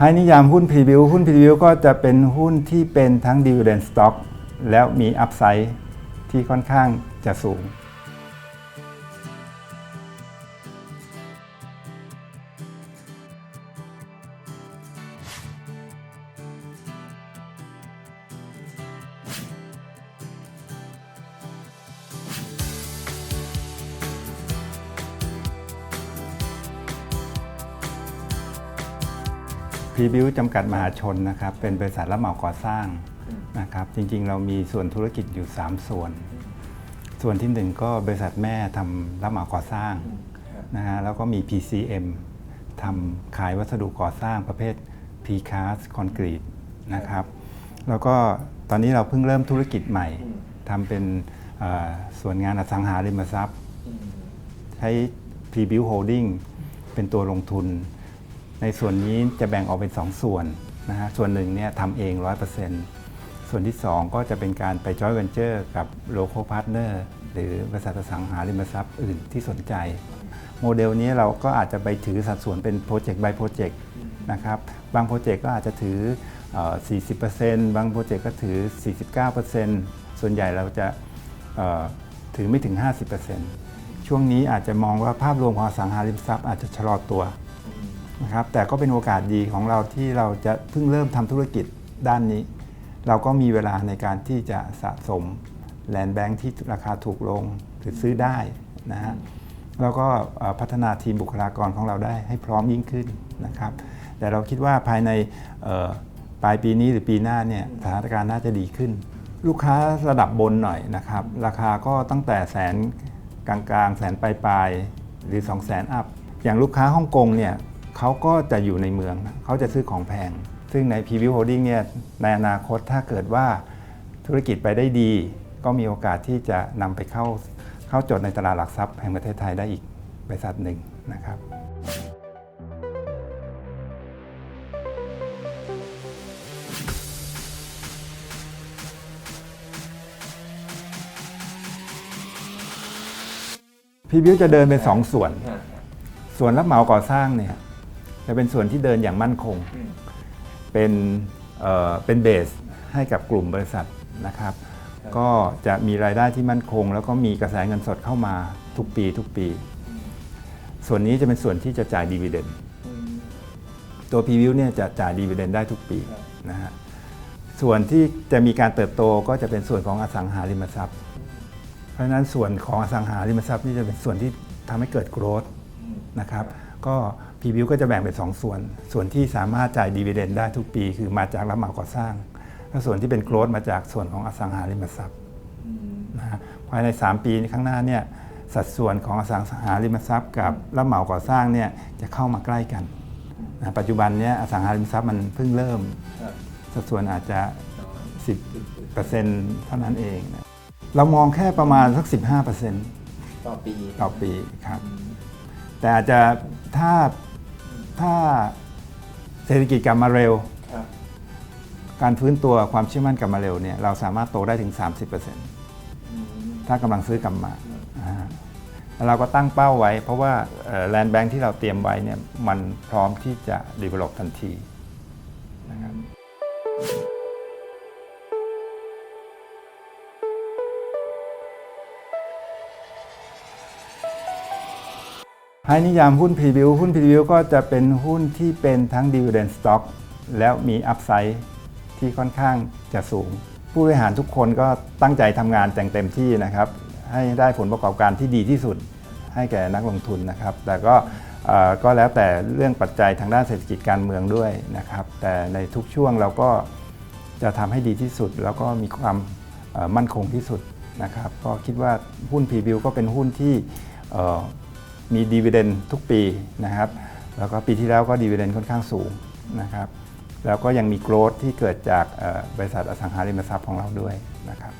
ให้นิยามหุ้นพรีวิวหุ้นพรีวิวก็จะเป็นหุ้นที่เป็นทั้ง dividend stock แล้วมีอัพไซด์ที่ค่อนข้างจะสูง พรีบิวจำกัดมหาชนนะครับ เป็นบริษัทรับเหมาก่อสร้างนะครับ จริงๆ เรามีส่วนธุรกิจอยู่ 3 ส่วน ส่วนที่ 1 ก็บริษัทแม่ทำรับเหมาก่อสร้างนะฮะแล้วก็มี PCM ทำขายวัสดุก่อสร้างประเภท Precast Concrete นะครับ แล้วก็ตอนนี้เราเพิ่งเริ่มธุรกิจใหม่ทำเป็นเอ่อส่วนงานอสังหาริมทรัพย์ ใช้ Pre-Build Holding เป็นตัวลงทุน ในส่วนนี้จะแบ่งออกเป็น 2 ส่วนนะฮะส่วนหนึ่งเนี่ยทำเอง 100%ส่วนที่ 2 ก็จะเป็นการไป joint venture กับ local partner หรือบริษัทสังหาริมทรัพย์อื่นที่สนใจ โมเดลนี้เราก็อาจจะไปถือสัดส่วนเป็นโปรเจกต์ by โปรเจกต์นะครับบางโปรเจกต์ก็อาจจะถือเอ่อ40%บางโปรเจกต์ก็ถือ 49%ส่วนใหญ่เราจะถือไม่ถึง 50%ช่วงนี้อาจจะมองว่าภาพรวมของสังหาริมทรัพย์อาจจะชะลอตัว นะครับแต่ก็เป็นโอกาสดีของเราที่เราจะเพิ่งเริ่มทำธุรกิจด้านนี้ เราก็มีเวลาในการที่จะสะสมแลนด์แบงค์ที่ราคาถูกลงหรือซื้อได้นะฮะแล้วก็พัฒนาทีมบุคลากรของเราได้ให้พร้อมยิ่งขึ้นนะครับ แต่เราคิดว่าภายในปลายปีนี้หรือปีหน้าเนี่ยสถานการณ์น่าจะดีขึ้น ลูกค้าระดับบนหน่อยนะครับ ราคาก็ตั้งแต่แสนกลางๆ แสนปลายๆหรือ 2 0 0แสนอัพ อย่างลูกค้าฮ่องกงเนี่ย เขาก็จะอยู่ในเมือง เขาจะซื้อของแพง ซึ่งใน p ีวิวโฮดดิ้งเนี่ยในอนาคตถ้าเกิดว่าธุรกิจไปได้ดี ก็มีโอกาสที่จะนำไปเข้าเข้าจดในตลาดหลักทรัพย์แห่งประเทศไทยได้อีกบริษัทหนึ่งนะครับพีวิวจะเดินเป็นสองส่วน ส่วนรับเหมาก่อสร้างเนี่ย จะเป็นส่วนที่เดินอย่างมั่นคง เป็นเอ่อเป็นเบสให้กับกลุ่มบริษัทนะครับ ก็จะมีรายได้ที่มั่นคง แล้วก็มีกระแสเงินสดเข้ามาทุกปีทุกปี ส่วนนี้จะเป็นส่วนที่จะจ่ายดีเวเดนตัวพีวิวเนี่ยจะจ่ายดีเวเดนได้ทุกปีนะฮะส่วนที่จะมีการเติบโตก็จะเป็นส่วนของอสังหาริมทรัพย์ เพราะฉะนั้นส่วนของอสังหาริมทรัพย์นี่จะเป็นส่วนที่ทำให้เกิดโกรธนะครับ ก็ พีวิวก็จะแบ่งเป็น2ส่วน ส่วนที่สามารถจ่ายดีเวเดนได้ทุกปี คือมาจากรับเหมาก่อสร้าง และส่วนที่เป็นโกรธมาจากส่วนของอสังหาริมทรัพย์นะฮะภายใน 3 ปีข้างหน้าเนี่ยสัดส่วนของอสังหาริมทรัพย์ กับรับเหมาก่อสร้างเนี่ยจะเข้ามาใกล้กันนะปัจจุบันเนี่ยอสังหาริมทรัพย์มันเพิ่งเริ่ม สัดส่วนอาจจะ 10%เท่านั้นเองนะเรามองแค่ประมาณสัก 15%ต่อปีต่อปีครับ แต่อาจจะถ้า ถ้าเศรษฐกิจกลับมาเร็วครับการฟื้นตัวความเชื่อมั่นกลับมาเร็วเนี่ยเราสามารถโตได้ถึง 30%ถ้ากำลังซื้อกลับมาอ่าแล้วเราก็ตั้งเป้าไว้ เพราะว่าแลนด์แบงค์ที่เราเตรียมไว้เนี่ยมันพร้อมที่จะ develop ทันทีนะครับ ให้นิยามหุ้นพรีวิวหุ้นพรีวิวก็จะเป็นหุ้นที่เป็นทั้ง dividend stock แล้วมีอัพไซด์ที่ค่อนข้างจะสูง ผู้บริหารทุกคนก็ตั้งใจทำงานแต่งเต็มที่นะครับ ให้ได้ผลประกอบการที่ดีที่สุด ให้แก่นักลงทุนนะครับ แต่ก็ก็แล้วแต่เรื่องปัจจัยทางด้านเศรษฐกิจการเมืองด้วยนะครับ แต่ในทุกช่วงเราก็จะทำให้ดีที่สุด แล้วก็มีความมั่นคงที่สุดนะครับ ก็คิดว่าหุ้นพรีวิวก็เป็นหุ้นที่ มีดีเวเดนทุกปีนะครับ แล้วก็ปีที่แล้วก็ดีเวเดนค่อนข้างสูงนะครับแล้วก็ยังมีโกรธที่เกิดจากบริษัทอสังหาริมทรัพย์ของเราด้วยนะครับ